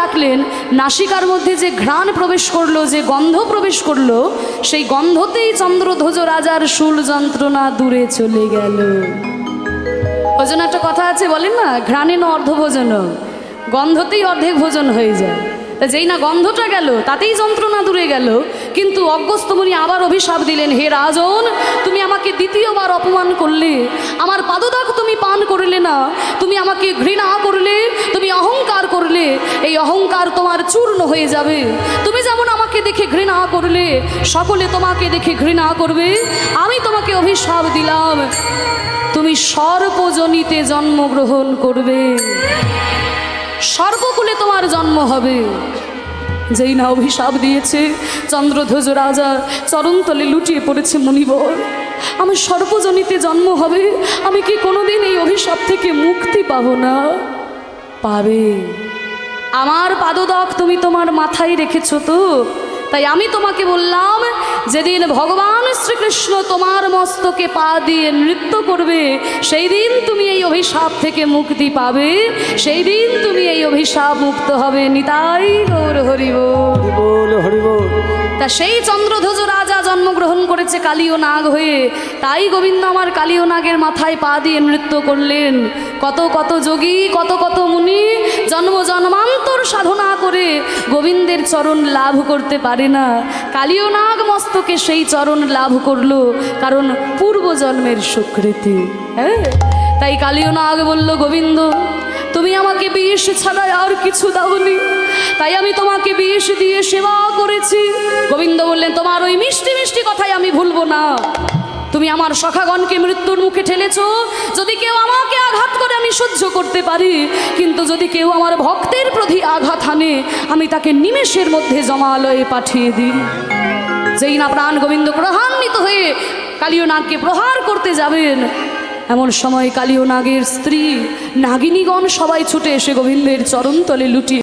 রাখলেন। নাসিকার মধ্যে যে ঘ্রাণ প্রবেশ করল, যে গন্ধ প্রবেশ করল, সেই গন্ধতেই চন্দ্রধ্বজ রাজার শুল যন্ত্রণা দূরে চলে গেল। ওজন একটা কথা আছে, বলেন না? ঘ্রাণে ন অর্ধভোজন গন্ধতেই অর্ধেক ভোজন হয়ে যায়। যেই না গন্ধটা গেল, তাতেই যন্ত্রণা দূরে গেল। কিন্তু অজ্ঞস্তমণি আবার অভিশাপ দিলেন, হে রাজন, তুমি আমাকে দ্বিতীয়বার অপমান করলে। আমার পাদদাগ তুমি পান করলে না। তুমি আমাকে ঘৃণা করলে, তুমি অহংকার করলে। এই অহংকার তোমার চূর্ণ হয়ে যাবে। তুমি যেমন আমাকে দেখে ঘৃণা করলে, সকলে তোমাকে দেখে ঘৃণা করবে। আমি তোমাকে অভিশাপ দিলাম। তুমি সর্বজনিতে জন্মগ্রহণ করবে। সর্বকুলে তোমার জন্ম হবে। যেই না অভিশাপ দিয়েছে, চন্দ্রধ্বজ রাজা চরণতলে লুটিয়ে পড়েছে মণিবর। আমার সর্বজনিতে জন্ম হবে। আমি কি কোনোদিন এই অভিশাপ থেকে মুক্তি পাব না? পাবে। আমার পাদদক তুমি তোমার মাথায় রেখেছ তো? তাই আমি তোমাকে বললাম যেদিন ভগবান শ্রীকৃষ্ণ তোমার মস্তকে পা দিয়ে নৃত্য করবে সেই দিন তুমি এই অভিশাপ থেকে মুক্তি পাবে সেই দিন তুমি এই অভিশাপ মুক্ত হবে নিতাই গৌর হরিব। তা সেই চন্দ্রধ্বজ রাজা জন্মগ্রহণ করেছে কালীয় নাগ হয়ে তাই গোবিন্দ আমার কালীয় নাগের মাথায় পা দিয়ে নৃত্য করলেন। কত কত যোগী কত কত মুনি জন্ম জন্মান্তর সাধনা করে গোবিন্দের চরণ লাভ করতে পারে না। কালীয় নাগ মস্তকে সেই চরণ লাভ করল, কারণ পূর্বজন্মের স্বীকৃতি হ্যাঁ? তাই কালীয় নাগ বলল, গোবিন্দ, তুমি আমাকে বিষ ছাড়া আর কিছু দাওনি। তাই আমি তোমাকে বিষ দিয়ে সেবা করেছি। গোবিন্দ বললেন, তোমার ওই মিষ্টি মিষ্টি কথাই আমি ভুলবো না। তুমি আমার সখাগণকে মৃত্যুর মুখে ঠেলেছ। যদি কেউ করে আমি সহ্য করতে পারি, কিন্তু যদি কেউ আমার ভক্তের প্রতি আঘাত আনে আমি তাকে নিমেষের মধ্যে জমালয়ে পাঠিয়ে দিই। যেই না প্রাণ গোবিন্দ প্রহান্বিত হয়ে কালীয় নাগকে প্রহার করতে যাবেন, এমন সময় কালীয় নাগের স্ত্রী নাগিনীগণ সবাই ছুটে এসে গোবিন্দের চরণতলে লুটিয়ে